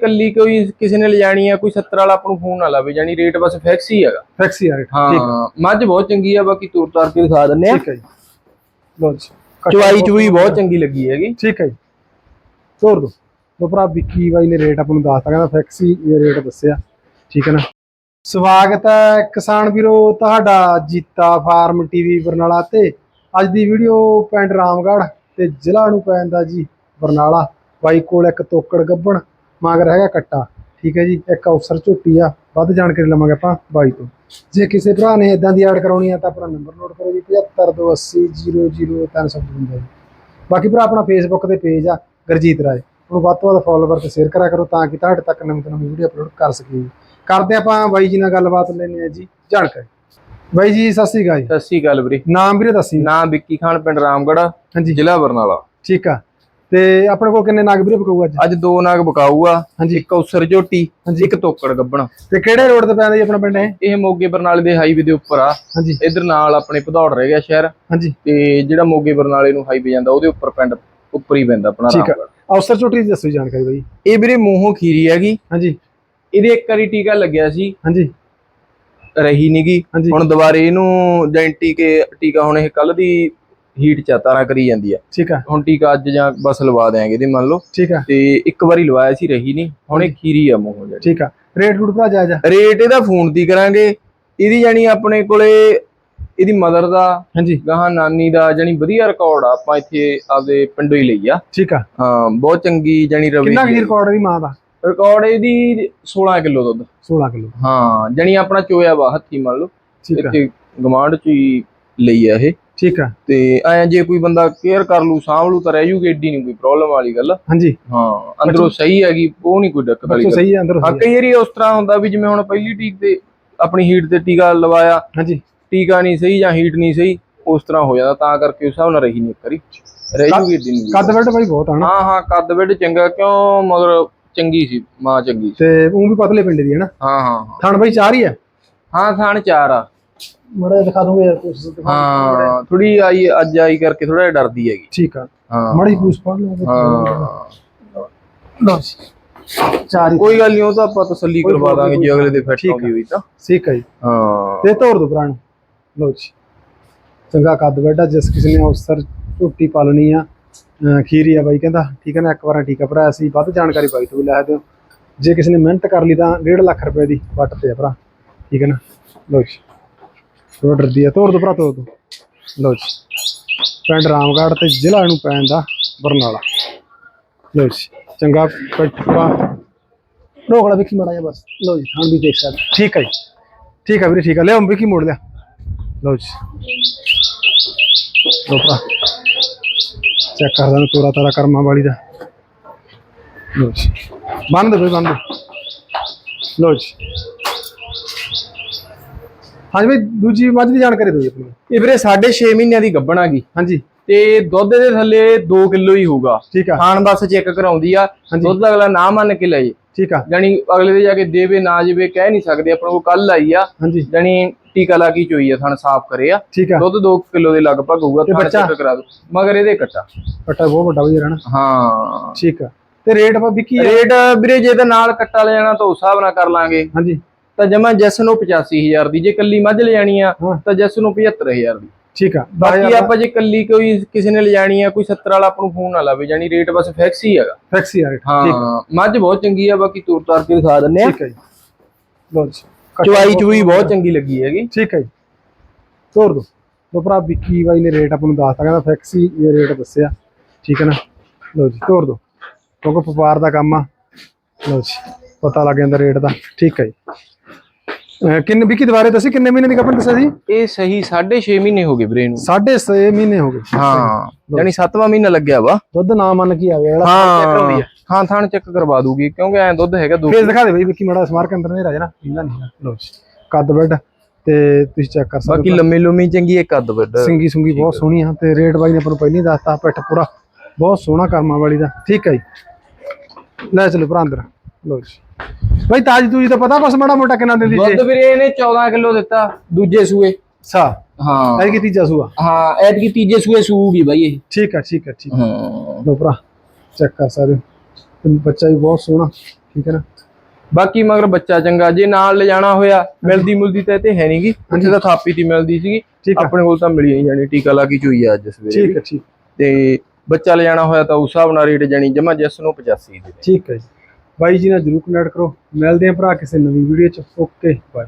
ਕੱਲੀ ਕੋਈ ਕਿਸੇ ਨੇ ਲਿਜਾਣੀ ਆ ਕੋਈ 70 ਵਾਲਾ ਆਪਾਂ ਨੂੰ ਫੋਨ ਨਾ ਲਾਵੇ ਜਾਨੀ ਰੇਟ ਬਸ ਫਿਕਸ ਹੀ ਹੈਗਾ। ਫੈਕਸੀ ਆ ਰੇਟ ਹਾਂ ਮੱਝ ਬਹੁਤ ਚੰਗੀ ਆ ਬਾਕੀ ਤੂਰ ਤਾਰ ਕੇ ਦਿਖਾ ਦਿੰਨੇ ਆ। ਠੀਕ ਹੈ ਜੀ। ਲੋ ਜੀ ਚੁਆਈ ਚੁਈ ਬਹੁਤ ਚੰਗੀ ਲੱਗੀ ਹੈਗੀ। ਠੀਕ ਹੈ ਜੀ। ਤੋਰ ਦੋ। ਲੋ ਭਰਾ ਵਿੱਕੀ ਬਾਈ ਨੇ ਰੇਟ ਆਪਾਂ ਨੂੰ ਦੱਸਤਾ ਕਹਿੰਦਾ ਫੈਕਸੀ ਇਹ ਰੇਟ ਦੱਸਿਆ। ਠੀਕ ਹੈ ਨਾ। ਸਵਾਗਤ ਹੈ ਕਿਸਾਨ ਵੀਰੋ ਤੁਹਾਡਾ ਜੀਤਾ ਫਾਰਮ ਟੀਵੀ ਬਰਨਾਲਾ ਤੇ। ਅੱਜ ਦੀ ਵੀਡੀਓ ਪਿੰਡ ਰਾਮਗੜ੍ਹ ਤੇ ਜ਼ਿਲ੍ਹਾ ਨੂੰ ਪੈਂਦਾ ਜੀ ਬਰਨਾਲਾ। ਬਾਈ ਕੋਲ ਇੱਕ ਤੋਕੜ ਗੱਬਣ। ਮਗਰ ਹੈਗਾ ਕੱਟਾ ਠੀਕ ਹੈ ਜੀ ਇੱਕ ਅਫਸਰ ਝੋਟੀ ਆ ਵੱਧ ਜਾਣਕਾਰੀ ਲਵਾਂਗੇ ਆਪਾਂ ਬਾਈ ਤੋਂ। ਜੇ ਕਿਸੇ ਭਰਾ ਨੇ ਇਦਾਂ ਦੀ ਐਡ ਕਰਾਉਣੀ ਆ ਤਾਂ ਆਪਣਾ ਨੰਬਰ ਨੋਟ ਕਰੋ ਜੀ 7528000355 ਜੀ। ਬਾਕੀ ਭਰਾ ਆਪਣਾ ਫੇਸਬੁੱਕ ਤੇ ਪੇਜ ਆ ਗਰਜੀਤ ਰਾਏ। ਉਹਨੂੰ ਵੱਧ ਤੋਂ ਵੱਧ ਫੋਲੋਵਰ ਤੇ ਸ਼ੇਅਰ ਕਰਿਆ ਕਰੋ ਤਾਂ ਕਿ ਤੁਹਾਡੇ ਤੱਕ ਨਵੀਂ ਤੋਂ ਨਵੀਂ ਵੀਡੀਓ ਅਪਲੋਡ ਕਰ ਸਕੀਏ। ਕਰਦੇ ਆਪਾਂ ਬਾਈ ਜੀ ਨਾਲ ਗੱਲਬਾਤ ਲੈਣੀ ਆ ਜੀ ਜਾਣਕਾਰੀ। ਬਾਈ ਜੀ ਸਤਿ ਸ੍ਰੀ ਅਕਾਲ ਸਤਿ ਸ੍ਰੀ ਅਕਾਲ ਵੀਰੇ। ਨਾਮ ਵੀਰੇ ਦੱਸੀ। ਨਾਂ ਵਿੱਕੀ ਖਾਨ ਪਿੰਡ ਰਾਮਗੜ੍ਹ ਹਾਂਜੀ। ਜ਼ਿਲ੍ਹਾ ਬਰਨਾਲਾ। ਠੀਕ ਆ। ਤੇ ਆਪਣੇ ਕੋਲ ਕਿੰਨੇ ਨਗ ਵੀਰੇ ਪਕਾਊ ਅੱਜ? ਅੱਜ ਦੋ ਨਾਗ ਬਕਾਊ ਆ ਹਾਂਜੀ। ਇੱਕ ਉਸਰ ਝੋਟੀ ਹਾਂਜੀ। ਇੱਕ ਤੋਕੜ ਗੱਬਣ। ਤੇ ਕਿਹੜੇ ਰੋਡ ਤੇ ਪੈਂਦਾ ਜੀ ਆਪਣਾ ਪਿੰਡ ਇਹ? ਇਹ ਮੋਗੇ ਬਰਨਾਲੇ ਦੇ ਹਾਈਵੇ ਦੇ ਉੱਪਰ ਆ। ਹਾਂਜੀ। ਇਧਰ ਨਾਲ ਆਪਣੇ ਭਦੌੜ ਰਹਿ ਗਿਆ ਸ਼ਹਿਰ। ਹਾਂਜੀ। ਤੇ ਜਿਹੜਾ ਮੋਗੇ ਬਰਨਾਲੇ ਨੂੰ ਹਾਈਵੇ ਜਾਂਦਾ ਉਹਦੇ ਉੱਪਰ ਪਿੰਡ ਉੱਪਰ ਹੀ ਪੈਂਦਾ ਆਪਣਾ ਠੀਕ ਆ। ਅਫਸਰ ਛੋਟੀ ਦੀ ਦੱਸੋ ਜਾਣਕਾਰੀ ਬਾਈ। ਇਹ ਵੀਰੇ ਮੂੰਹੋਂ ਖੀਰੀ ਹੈਗੀ। ਹਾਂਜੀ। ਇਹਦੇ ਇੱਕ ਵਾਰੀ ਟੀਕਾ ਲੱਗਿਆ ਸੀ। ਹਾਂਜੀ। ਰਹੀ ਨੀਗੀ। ਹਾਂਜੀ। ਹੁਣ ਦੁਬਾਰੇ ਇਹਨੂੰ ਜੈਂਟੀ ਕੇ ਟੀਕਾ ਹੁਣ ਇਹ ਕੱਲ ਦੀ ਹੀਟ ਚ ਤਾਰਾਂ ਕਰੀ ਜਾਂਦੀ ਆ। ਠੀਕ ਆ। ਹੁਣ ਟੀਕਾ ਅੱਜ ਜਾਂ ਬਸ ਲਵਾ ਦਿਆਂਗੇ ਇਹਦੇ ਮੰਨ ਲਓ। ਠੀਕ ਆ। ਤੇ ਇੱਕ ਵਾਰੀ ਲਵਾਇਆ ਸੀ ਰਹੀ ਨਹੀਂ। ਹੁਣ ਇਹ ਖੀਰੀ ਆ ਮੂੰਹੋਂ ਜਿਹੜੀ। ਠੀਕ ਆ। ਰੇਟ ਰੂਟ ਭਰਾ ਜਾਇਜ਼ ਰੇਟ ਇਹਦਾ ਫੋਨ ਦੀ ਕਰਾਂਗੇ। ਇਹਦੀ ਜਾਨੀ ਆਪਣੇ ਕੋਲੇ ਇਹਦੀ ਮਦਰ ਦਾ ਹਾਂਜੀ। ਗਾਹਾਂ ਨਾਨੀ ਦਾ ਜਾਨੀ ਵਧੀਆ ਰਿਕਾਰਡ ਆ। ਆਪਾਂ ਇੱਥੇ ਆਪਦੇ ਪਿੰਡੋਂ ਹੀ ਲਈ ਆ। ਠੀਕ ਆ। ਹਾਂ ਬਹੁਤ ਚੰਗੀ ਜਾਨੀ ਰਵੀ ਕਿੰਨਾ ਕੀ ਰਿਕਾਰਡ ਦੀ ਮਾਂ ਦਾ? ਰਿਕਾਰਡ ਇਹਦੀ 16 ਕਿਲੋ ਦੁੱਧ। 16 ਕਿਲੋ ਹਾਂ ਜਾਨੀ ਆਪਣਾ ਚੋਇਆ ਵਾ ਹੱਥੀ ਮੰਨ ਲਓ। ਠੀਕ ਆ। ਇੱਥੇ ਗਵਾਂਢ ਚ ਹੀ ਲਈ ਆ ਇਹ। ਠੀਕ ਆ। ਤੇ ਐਂ ਜੇ ਕੋਈ ਬੰਦਾ ਕੇਅਰ ਕਰ ਲੂ ਸਾਂਭ ਲੂ ਤਾਂ ਰਹਿ ਜੂਗੀ ਏਡੀ ਨਹੀਂ ਕੋਈ ਪ੍ਰੋਬਲਮ ਵਾਲੀ ਗੱਲ। ਹਾਂਜੀ। ਹਾਂ ਅੰਦਰੋਂ ਸਹੀ ਹੈਗੀ ਉਹ ਨਹੀਂ ਕੋਈ ਦਿੱਕਤ ਵਾਲੀ ਗੱਲ ਸਹੀ ਆ ਅੰਦਰ ਹਾਂ ਕਈ ਵਾਰੀ ਉਸ ਤਰ੍ਹਾਂ ਹੁੰਦਾ ਵੀ ਜਿਵੇਂ ਹੁਣ ਪਹਿਲੀ ਟੀਕ ਤੇ ਆਪਣੀ ਹੀਟ ਤੇ ਟੀਕਾ ਲਵਾਇਆ ਹਾਂਜੀ। ਟੀਕਾ ਨਹੀਂ ਸਹੀ ਜਾਂ ਹੀਟ ਨਹੀਂ ਸਹੀ ਉਸ ਤਰ੍ਹਾਂ ਹੋ ਜਾਂਦਾ ਤਾਂ ਕਰਕੇ ਉਸ ਹਿਸਾਬ ਨਾਲ ਰਹੀ ਨਹੀਂ ਇੱਕ ਵਾਰੀ। ਰਹਿ ਜੂਗੀ ਏਡੀ ਨਹੀਂ ਕੱਦ ਵੱਡ ਬਾਈ ਬਹੁਤ ਆ ਨਾ। ਹਾਂ ਹਾਂ ਕੱਦ ਵਿੱਡ ਚੰਗਾ ਕਿਉਂ? ਮਗਰ ਚੰਗੀ ਸੀ ਮਾਂ ਚੰਗੀ ਤੇ ਉਹ ਵੀ ਪਤਲੇ ਪਿੰਡ ਦੀ ਹੈ ਨਾ। ਹਾਂ ਹਾਂ ਹਾਂ। ਥਣ ਬਾਈ ਚਾਰ ਹੀ ਆ। ਹਾਂ ਥਾਣ ਚਾਰ ਆ। ਮੜਾ ਦਿਖਾ ਦੂੰਗੇ ਯਾਰ ਕੁਛ ਦਿਖਾ ਹਾਂ ਥੋੜੀ ਆਈ ਅੱਜ ਆਈ ਕਰਕੇ ਥੋੜਾ ਜਿਹਾ ਡਰਦੀ ਹੈਗੀ। ਠੀਕ ਆ। ਹਾਂ। ਮੜੀ ਪੂਛ ਪੜ ਲਓ। ਹਾਂ। ਲਓ ਜੀ। ਚਾਰ ਕੋਈ ਗੱਲ ਨਹੀਂ ਉਹ ਤਾਂ ਆਪਾਂ ਤਸੱਲੀ ਕਰਵਾ ਦਾਂਗੇ ਜੇ ਅਗਲੇ ਦੇ ਫਿੱਟ। ਆਉਂਦੀ ਹੋਈ ਤਾਂ। ਠੀਕ ਹੈ ਜੀ। ਹਾਂ। ਤੇ ਤੋੜ ਦੋ ਨੂੰ ਲਓ ਜੀ। ਚੰਗਾ ਕੱਦ ਵੱਡਾ ਜਿਸ ਕਿਸੇ ਨੇ ਅਫਸਰ ਝੋਟੀ ਪਾਲਣੀ ਆ। ਖੀਰੀ ਆ ਬਾਈ ਕਹਿੰਦਾ। ਠੀਕ ਹੈ ਨਾ ਇੱਕ ਵਾਰ ਠੀਕ ਆ ਭਰਾ ਅਸੀਂ ਵੱਧ ਜਾਣਕਾਰੀ ਬਾਈ ਤੋਂ ਲੈ ਦਿਓ। ਜੇ ਕਿਸੇ ਨੇ ਮਿਹਨਤ ਕਰ ਲਈ ਤਾਂ 1.5 ਲੱਖ ਰੁਪਏ ਦੀ ਵੱਟ ਤੇ ਆ ਭਰਾ। ਠੀਕ ਹੈ ਨਾ। ਲਓ ਜੀ। ਥੋੜਾ ਡਰਦੀ ਆ ਤੋੜ ਦੋ ਭਰਾ, ਤੋੜ ਦੋ। ਲਓ ਜੀ। ਪਿੰਡ ਰਾਮਗੜ੍ਹ ਤੇ ਜ਼ਿਲ੍ਹਾ ਨੂੰ ਪੈਂਦਾ ਬਰਨਾਲਾ। ਲਓ ਜੀ, ਚੰਗਾ ਪਟਵਾ ਰੋਕੜਾ ਵੇਖੀ ਮਾੜਾ ਜਿਹਾ ਬਸ। ਲਓ ਜੀ, ਥਾਂ ਵੀ ਦੇਖ ਸਕਦੇ। ਠੀਕ ਹੈ ਜੀ। ਠੀਕ ਹੈ ਵੀਰੇ, ਠੀਕ ਹੈ। ਲਿਆਓ ਵਿੱਕੀ ਮੋੜ ਲਿਆ। ਲਓ ਜੀ। ਲਓ ਭਰਾ। ਚੈੱਕ ਕਰਦਾ ਤੋਰਾ ਤਾਰਾ ਕਰਮਾਂ ਵਾਲੀ ਦਾ। ਲਓ ਜੀ। ਬੰਦ ਦੇ ਬੰਦ ਲਓ ਜੀ। ਹਾਂਜੀ ਬਈ ਦੂਜੀ ਮੱਝ ਦੀ ਜਾਣਕਾਰੀ ਦਿਓ ਜੀ ਆਪਣੀ। ਇਹ ਵੀਰੇ 6.5 ਮਹੀਨਿਆਂ ਦੀ ਗੱਭਣ ਹੈਗੀ ਹਾਂਜੀ। ਤੇ ਦੁੱਧ ਦੇ ਥੱਲੇ 2 ਕਿਲੋ ਹੀ ਹੋਊਗਾ। ਠੀਕ ਆ। ਖਾਣ ਬਸ ਚੈੱਕ ਕਰਾਉਂਦੀ ਆ। ਦੁੱਧ ਅਗਲਾ ਨਾ ਮੰਨ ਕੇ ਲੈ ਜੇ। ਠੀਕ ਆ। ਜਾਨੀ ਅਗਲੇ ਦੇ ਜਾ ਕੇ ਦੇਵੇ ਨਾ ਜਵੇ ਕਹਿ ਨਹੀਂ ਸਕਦੇ ਆਪਣਾ ਕੋਲ ਕੱਲ ਆਈ ਆ। ਹਾਂਜੀ। ਜਾਨੀ ਟੀਕਾ ਲਾ ਕੇ ਚੋਈ ਆ ਥਣ ਸਾਫ਼ ਕਰੇ ਆ। ਦੁੱਧ 2 ਕਿਲੋ ਦੇ ਲਗਭਗ ਹੋਊਗਾ ਤੇ ਥਣ ਬੱਚਾ? ਚੈੱਕ ਕਰਾ ਦੋ ਮਗਰ ਇਹਦੇ ਕੱਟਾ। ਕੱਟਾ ਬਹੁਤ ਵੱਡਾ ਵਧੀਆ ਰਹਿਣਾ। ਹਾਂ। ਠੀਕ ਆ। ਤੇ ਰੇਟ ਆਪਾਂ ਵਿੱਕੀ ਆ? ਰੇਟ ਵੀਰੇ ਜੇ ਤਾਂ ਨਾਲ ਕੱਟਾ ਲੈ ਜਾਣਾ ਤਾਂ ਉਸ ਹਿਸਾਬ ਨਾਲ ਕਰ ਲਾਂਗੇ। ਹਾਂਜੀ। ਤਾਂ ਜਮਾ ਜੈਸ ਨੂੰ 85000 ਦੀ ਜੇ ਕੱਲੀ ਮੱਝ ਲੈ ਜਾਣੀ ਆ ਹਾਂ। ਤਾਂ ਜੈਸ ਨੂੰ 75000 ਦੀ। ਠੀਕ ਆ ਬਾਕੀ ਆਪਾਂ ਜੇ ਕੱਲੀ ਕੋਈ ਕਿਸੇ ਨੇ ਲਿਜਾਣੀ ਆ ਕੋਈ 70 ਵਾਲਾ ਆਪਾਂ ਨੂੰ ਫੋਨ ਨਾ ਲਾਵੇ ਜਾਨੀ ਰੇਟ ਬਸ ਫਿਕਸ ਹੀ ਹੈਗਾ। ਫੈਕਸੀ ਆ ਰੇਟ ਠੀਕ ਹਾਂ ਮੱਝ ਬਹੁਤ ਚੰਗੀ ਆ ਬਾਕੀ ਤੂਰ ਤਾਰ ਕੇ ਦਿਖਾ ਦਿੰਨੇ ਆ। ਠੀਕ ਹੈ ਜੀ। ਲਓ ਜੀ ਚੁਆਈ ਚੁਈ ਬਹੁਤ ਚੰਗੀ ਲੱਗੀ ਹੈਗੀ। ਠੀਕ ਹੈ ਜੀ। ਤੋਰ ਦੋ। ਲੋ ਭਰਾ ਵਿੱਕੀ ਬਾਈ ਨੇ ਰੇਟ ਆਪਾਂ ਨੂੰ ਦੱਸਤਾ ਕਹਿੰਦਾ ਫੈਕਸੀ ਇਹ ਰੇਟ ਦੱਸਿਆ। ਠੀਕ ਹੈ ਨਾ? ਲਓ ਜੀ ਤੋਰ ਦੋ। ਕਿਉਂਕਿ ਵਪਾਰ ਦਾ ਕੰਮ ਆ। ਲਓ ਜੀ ਪਤਾ ਲੱਗ ਜਾਂਦਾ ਰੇਟ ਦਾ। ਠੀਕ ਹੈ ਜੀ। ਅਹ ਕਿੰਨੇ ਵਿੱਕੀ ਦੁਬਾਰੇ ਦੱਸੀ ਕਿੰਨੇ ਮਹੀਨੇ ਦੀ ਕੱਪੜ ਦੱਸਿਆ ਸੀ? ਇਹ ਸਹੀ 6.5 ਮਹੀਨੇ ਹੋ ਗਏ ਵੀਰੇ ਨੂੰ। 6.5 ਮਹੀਨੇ ਹੋ ਗਏ। ਹਾਂ। ਯਾਨੀ 7ਵਾਂ ਮਹੀਨਾ ਲੱਗਿਆ ਵਾ। ਦੁੱਧ ਨਾ ਮੰਨ ਕੇ ਆ ਗਿਆ ਜਿਹੜਾ ਹਾਂ ਹਾਂ ਥਾਣ ਚੈੱਕ ਕਰਵਾ ਦੂਗੀ ਕਿਉਂਕਿ ਐ ਦੁੱਧ ਹੈਗਾ ਦੋ ਫੇਸ ਦਿਖਾ ਦੇ ਬਈ ਵਿੱਕੀ ਮਾੜਾ ਸਮਾਰ ਕੇ ਅੰਦਰ ਨਹੀਂ ਰਾਜਣਾ ਪੀਂਦਾ ਨਹੀਂ ਲਓ ਜੀ ਕੱਦ ਬੈਡ ਤੇ ਤੁਸੀਂ ਚੈੱਕ ਕਰ ਸਕਦੇ ਬਾਕੀ ਲੰਮੀ ਲੰਮੀ ਚੰਗੀ ਇੱਕ ਕੱਦ ਵੱਡ ਸਿੰਗੀ ਸੁੰਗੀ ਬਹੁਤ ਸੋਹਣੀ ਆ ਤੇ ਰੇਟ ਬਾਈ ਨੇ ਆਪਾਂ ਨੂੰ ਪਹਿਲਾਂ ਹੀ ਦੱਸਤਾ ਪਿੱਠ ਪੂਰਾ। ਬਹੁਤ ਸੋਹਣਾ ਕਰਮਾਂ ਵਾਲੀ ਦਾ। ਠੀਕ ਹੈ ਜੀ। ਲੈ ਚਲੋ ਭਰਾ ਅੰਦਰ। ਭਾਈ ਤਾਜ ਤੂਜ ਦਾ ਪਤਾ ਬਸ ਮਾੜਾ ਮੋਟਾ ਕਿੰਨਾ ਦਿੰਦੀ ਜੇ? ਦੁੱਧ ਵੀਰੇ ਇਹਨੇ 14 ਕਿਲੋ ਦਿੱਤਾ ਦੂਜੇ ਸੂਏ। ਸਾ ਹਾਂ। ਐਤਕੀ ਤੀਜਾ ਸੂਆ? ਹਾਂ ਐਤਕੀ ਤੀਜੇ ਸੂਏ ਸੂਗੀ ਬਾਈ ਇਹ। ਠੀਕ ਆ ਠੀਕ ਆ ਠੀਕ ਹਾਂ। ਲੋ ਭਰਾ ਚੈੱਕ ਕਰ ਸਕਦੇ ਹੋ ਬੱਚਾ ਵੀ ਬਹੁਤ ਸੋਹਣਾ ਠੀਕ ਹੈ ਨਾ? ਬਾਕੀ ਮਗਰ ਬੱਚਾ ਚੰਗਾ ਜੇ ਨਾਲ ਲਿਜਾਣਾ ਹੋਇਆ ਮਿਲਦੀ ਮੁਲਦੀ ਤਾਂ ਤੇ ਹੈ ਨਹੀਂਗੀ ਉੱਥੇ ਤਾਂ ਥਾਪੀ ਦੀ ਮਿਲਦੀ ਸੀਗੀ। ਆਪਣੇ ਕੋਲ ਤਾਂ ਮਿਲੀ ਨਹੀਂ ਜਾਣੀ ਟੀਕਾ ਲਾ ਕੇ ਚੋਈ ਆ ਅੱਜ ਸਵੇਰੇ ਠੀਕ ਹੈ ਠੀਕ ਤੇ ਬੱਚਾ ਲਿਜਾਣਾ ਹੋਇਆ ਤਾਂ ਉਸ ਹਿਸਾਬ ਨਾਲ ਰੇਟ ਜਾਣੀ ਜਮਾ ਜਿਸ ਨੂੰ 85 ਦੇ ਠੀਕ ਹੈ ਜੀ। ਬਾਈ ਜੀ ਨਾਲ ਜਰੂਰ ਕਨੈਕਟ ਕਰੋ। ਮਿਲਦੇ ਆਂ ਭਰਾ ਕਿਸੇ ਨਵੀਂ ਵੀਡੀਓ 'ਚ। Okay bye